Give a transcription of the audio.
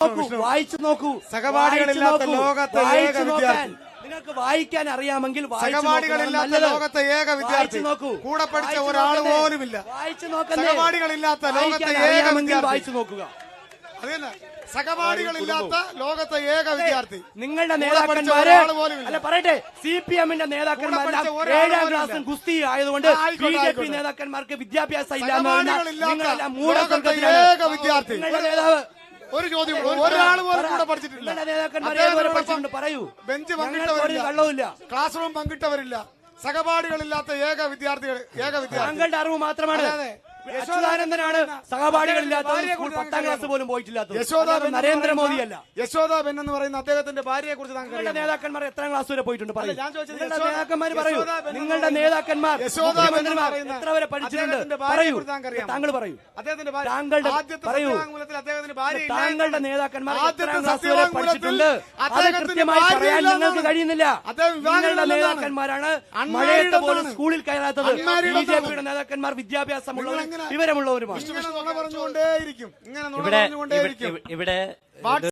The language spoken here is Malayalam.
വായിച്ചു നോക്കൂ സഹപാഠികളില്ലാത്ത ലോകത്തെ ഏക വിദ്യാർത്ഥി. നിങ്ങൾക്ക് വായിക്കാൻ അറിയാമെങ്കിൽ വായിച്ചു സഹപാഠികളില്ലാത്ത ലോകത്തെ ഏക വിദ്യാർത്ഥി. നോക്കൂ കൂടെ പഠിച്ച ഒരാൾ പോലുമില്ല. വായിച്ചു നോക്കണ്ടേ? സഹപാഠികളില്ലാത്ത ലോകത്തെ ഏക വിദ്യാർത്ഥി. വായിച്ചു നോക്കുക സഹപാഠികളില്ലാത്ത ലോകത്തെ ഏക വിദ്യാർത്ഥി നിങ്ങളുടെ നേതാക്കന്മാര്. അല്ല പറയട്ടെ സി പി എമ്മിന്റെ നേതാക്കന്മാരെല്ലാം ഏഴാം. ക്ലാസ്സും കുസ്തി ആയതുകൊണ്ട് ബി ജെ പി നേതാക്കന്മാർക്ക് വിദ്യാഭ്യാസം ഇല്ല എന്ന് പറഞ്ഞാൽ സഹപാഠികളില്ലാത്ത നിങ്ങളെല്ലാം ലോകത്തെ ഏക വിദ്യാർത്ഥി. നിങ്ങളുടെ നേതാവ് ഒരു ചോദ്യം ഒരാൾ പോലും കൂടെ പഠിച്ചിട്ടില്ല. പറയൂ. ബെഞ്ച് പങ്കിട്ടവരില്ല ക്ലാസ് റൂം പങ്കിട്ടവരില്ല. സഹപാഠികളില്ലാത്ത ഏക വിദ്യാർത്ഥികൾ ഏക വിദ്യാർത്ഥി. താങ്കളുടെ അറിവ് മാത്രമാണ്. അതെ. സഹപാഠികളില്ലാത്ത സ്കൂൾ പത്താം ക്ലാസ് പോലും പോയിട്ടില്ലാത്തത് യശോദ നരേന്ദ്രമോദി അല്ല യശോദാബെൻ എന്ന് പറയുന്ന അദ്ദേഹത്തിന്റെ ഭാര്യയെ കുറിച്ച് താങ്കളുടെ നിങ്ങളുടെ നേതാക്കന്മാർ എത്ര ക്ലാസ് വരെ പോയിട്ടുണ്ട്? പറയൂ. നേതാക്കന്മാർ പറയൂ. നിങ്ങളുടെ നേതാക്കന്മാർ യശോദ ബെൻ എന്ന് മുഖ്യമന്ത്രിമാർ എത്ര വരെ പഠിച്ചിട്ടുണ്ട്? പറയൂ? താങ്കൾ പറയൂ. അദ്ദേഹത്തിന്റെ ഭാര്യ- താങ്കളുടെ- ആദ്യത്തെ പറയൂ. താങ്കളുടെ നേതാക്കന്മാർ എത്ര ക്ലാസ് വരെ പഠിച്ചിട്ടുണ്ട്? അത് കൃത്യമായി പറയാൻ നിങ്ങൾക്ക് കഴിയുന്നില്ല. നിങ്ങളുടെ നേതാക്കന്മാരാണ് മഴയത്ത് പോലും സ്കൂളിൽ കയറാത്തത്. ബിജെപിയുടെ ബി ജെ പിയുടെ നേതാക്കന്മാർ വിദ്യാഭ്യാസം നിങ്ങളെങ്ങനെ- വിവരമുള്ളവരുമാണ്. ഇവിടെ ഇവിടെ-